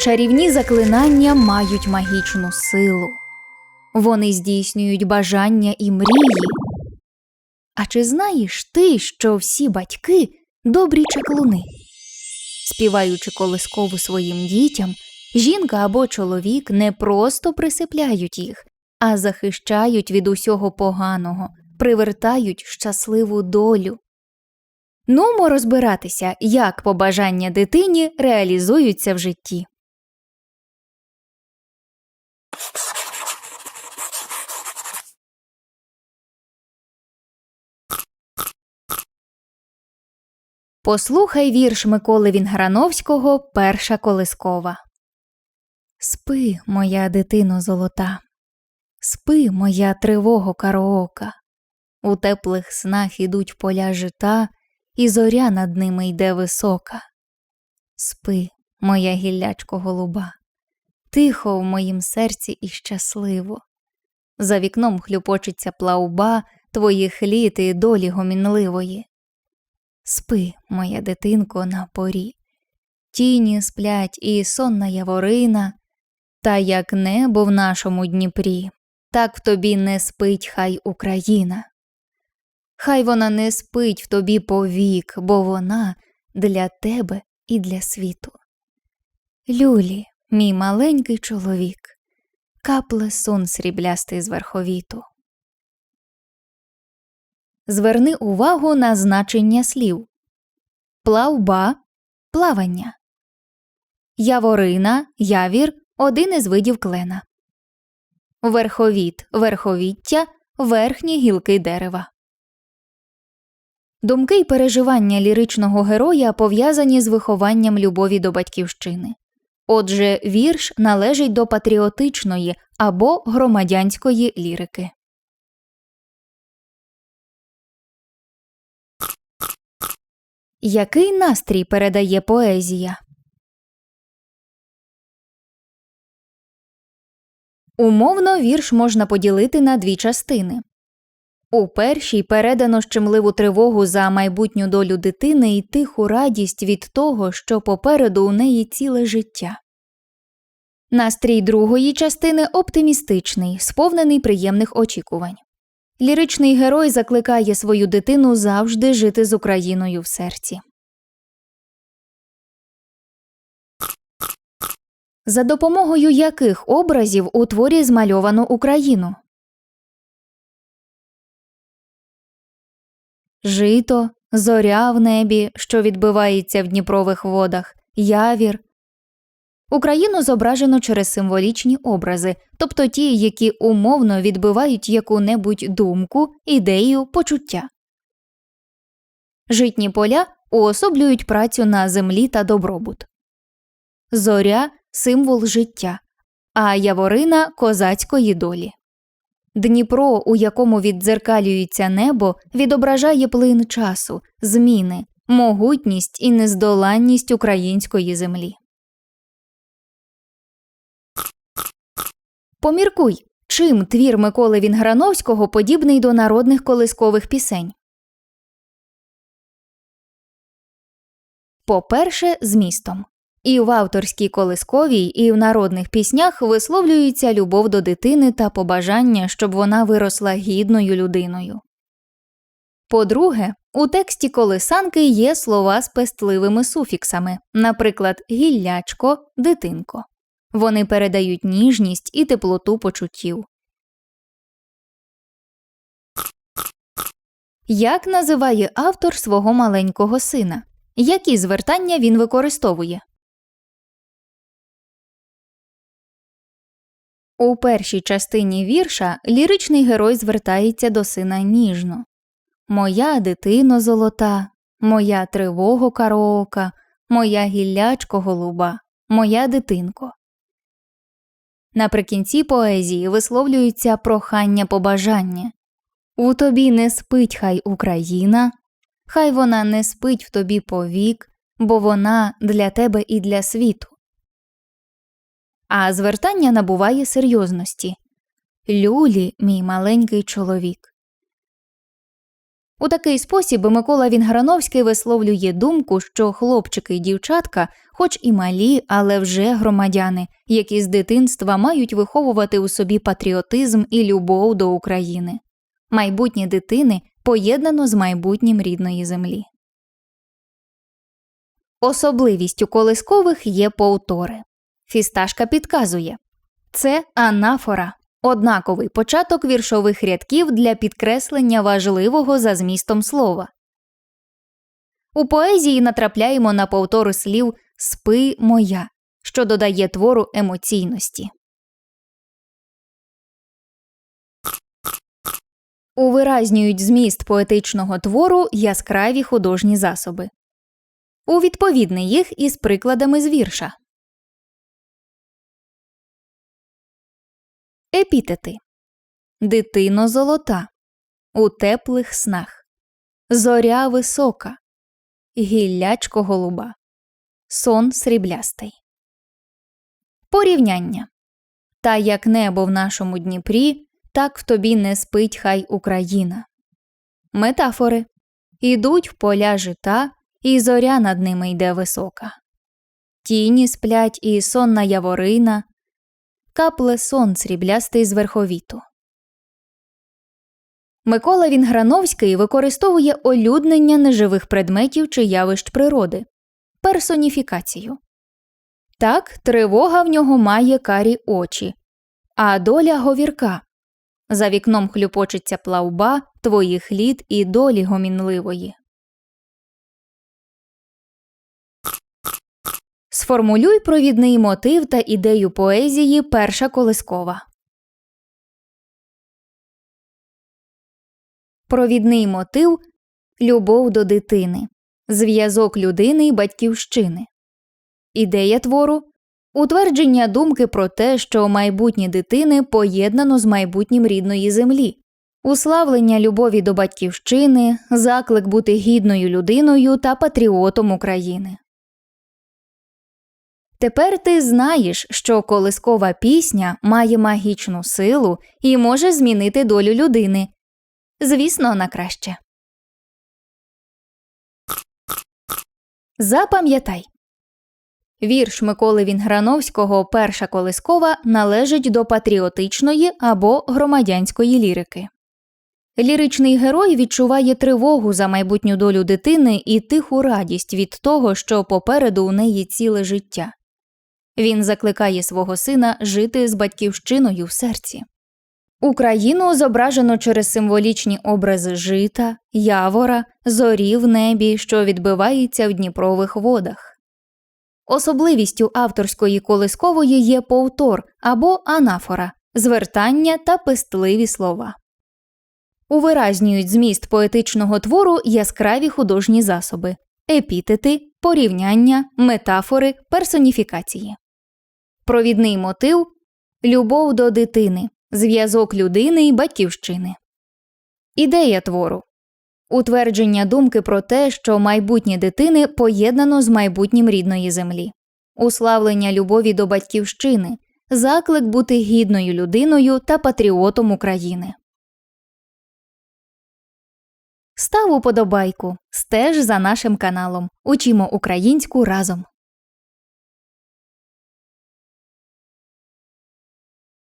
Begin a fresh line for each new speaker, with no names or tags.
Чарівні заклинання мають магічну силу. Вони здійснюють бажання і мрії. А чи знаєш ти, що всі батьки добрі чаклуни? Співаючи колискову своїм дітям, жінка або чоловік не просто присипляють їх, а захищають від усього поганого, привертають щасливу долю. Нумо розбиратися, як побажання дитині реалізуються в житті. Послухай вірш Миколи Вінграновського Перша колискова. Спи, моя дитино золота, спи, моя тривого кароока. У теплих снах ідуть поля жита, і зоря над ними йде висока. Спи, моя гіллячко голуба, тихо в моїм серці і щасливо. За вікном хлюпочеться плауба твоїх літ і долі гомінливої. Спи, моя дитинко, на порі, тіні сплять і сонна яворина, та як небо в нашому Дніпрі, так в тобі не спить хай Україна. Хай вона не спить в тобі повік, бо вона для тебе і для світу. Люлі, мій маленький чоловік, капле сон сріблястий з верховіту. Зверни увагу на значення слів плавба плавання, яворина, явір один із видів клена, верховіт верховіття верхні гілки дерева. Думки й переживання ліричного героя пов'язані з вихованням любові до батьківщини. Отже, вірш належить до патріотичної або громадянської лірики. Який настрій передає поезія? Умовно вірш можна поділити на дві частини. У першій передано щемливу тривогу за майбутню долю дитини і тиху радість від того, що попереду у неї ціле життя. Настрій другої частини оптимістичний, сповнений приємних очікувань. Ліричний герой закликає свою дитину завжди жити з Україною в серці. За допомогою яких образів у творі змальовано Україну? Жито, зоря в небі, що відбивається в Дніпрових водах, явір. Україну зображено через символічні образи, тобто ті, які умовно відбивають яку-небудь думку, ідею, почуття. Житні поля уособлюють працю на землі та добробут. Зоря символ життя, а яворина козацької долі. Дніпро, у якому віддзеркалюється небо, відображає плин часу, зміни, могутність і нездоланність української землі. Поміркуй, чим твір Миколи Вінграновського подібний до народних колискових пісень. По-перше, змістом. І в авторській колисковій, і в народних піснях висловлюється любов до дитини та побажання, щоб вона виросла гідною людиною. По-друге, у тексті колисанки є слова з пестливими суфіксами, наприклад, гіллячко, дитинко. Вони передають ніжність і теплоту почуттів. Як називає автор свого маленького сина? Які звертання він використовує? У першій частині вірша ліричний герой звертається до сина ніжно Моя дитино золота, моя тривого кароока, моя гіллячко голуба, моя дитинко. Наприкінці поезії висловлюються прохання побажання У тобі не спить хай Україна, хай вона не спить в тобі повік, бо вона для тебе і для світу. А звертання набуває серйозності Люлі, мій маленький чоловік. У такий спосіб Микола Вінграновський висловлює думку, що хлопчики і дівчатка, хоч і малі, але вже громадяни, які з дитинства мають виховувати у собі патріотизм і любов до України. Майбутнє дитини поєднано з майбутнім рідної землі. Особливістю колискових є повтори. Фісташка підказує це анафора, однаковий початок віршових рядків для підкреслення важливого за змістом слова. У поезії натрапляємо на повтори слів спи моя, що додає твору емоційності. Увиразнюють зміст поетичного твору яскраві художні засоби. Увідповідни їх із прикладами з вірша. Епітети Дитино золота. У теплих снах. Зоря висока. Гіллячко голуба. Сон сріблястий. Порівняння Та як небо в нашому Дніпрі, так в тобі не спить хай Україна. Метафори Ідуть в поля жита, і зоря над ними йде висока. Тіні сплять і сонна яворина, капле сон сріблястий з верховіту. Микола Вінграновський використовує олюднення неживих предметів чи явищ природи, персоніфікацію. Так, тривога в нього має карі очі, а доля говірка. За вікном хлюпочеться плавба твоїх літ і долі гомінливої. Сформулюй провідний мотив та ідею поезії перша колискова. Провідний мотив любов до дитини, зв'язок людини і батьківщини. Ідея твору утвердження думки про те, що майбутнє дитини поєднано з майбутнім рідної землі, уславлення любові до батьківщини, заклик бути гідною людиною та патріотом України. Тепер ти знаєш, що колискова пісня має магічну силу і може змінити долю людини. Звісно, на краще. Запам'ятай Вірш Миколи Вінграновського Перша колискова належить до патріотичної або громадянської лірики. Ліричний герой відчуває тривогу за майбутню долю дитини і тиху радість від того, що попереду у неї ціле життя. Він закликає свого сина жити з батьківщиною в серці. Україну зображено через символічні образи жита, явора, зорі в небі, що відбивається в Дніпрових водах. Особливістю авторської колискової є повтор або анафора, звертання та пестливі слова. Увиразнюють зміст поетичного твору яскраві художні засоби, епітети, порівняння, метафори, персоніфікації. Провідний мотив любов до дитини, зв'язок людини і батьківщини. Ідея твору утвердження думки про те, що майбутнє дитини поєднано з майбутнім рідної землі, уславлення любові до батьківщини, заклик бути гідною людиною та патріотом України. Став уподобайку. Стеж за нашим каналом. Учимо українську разом.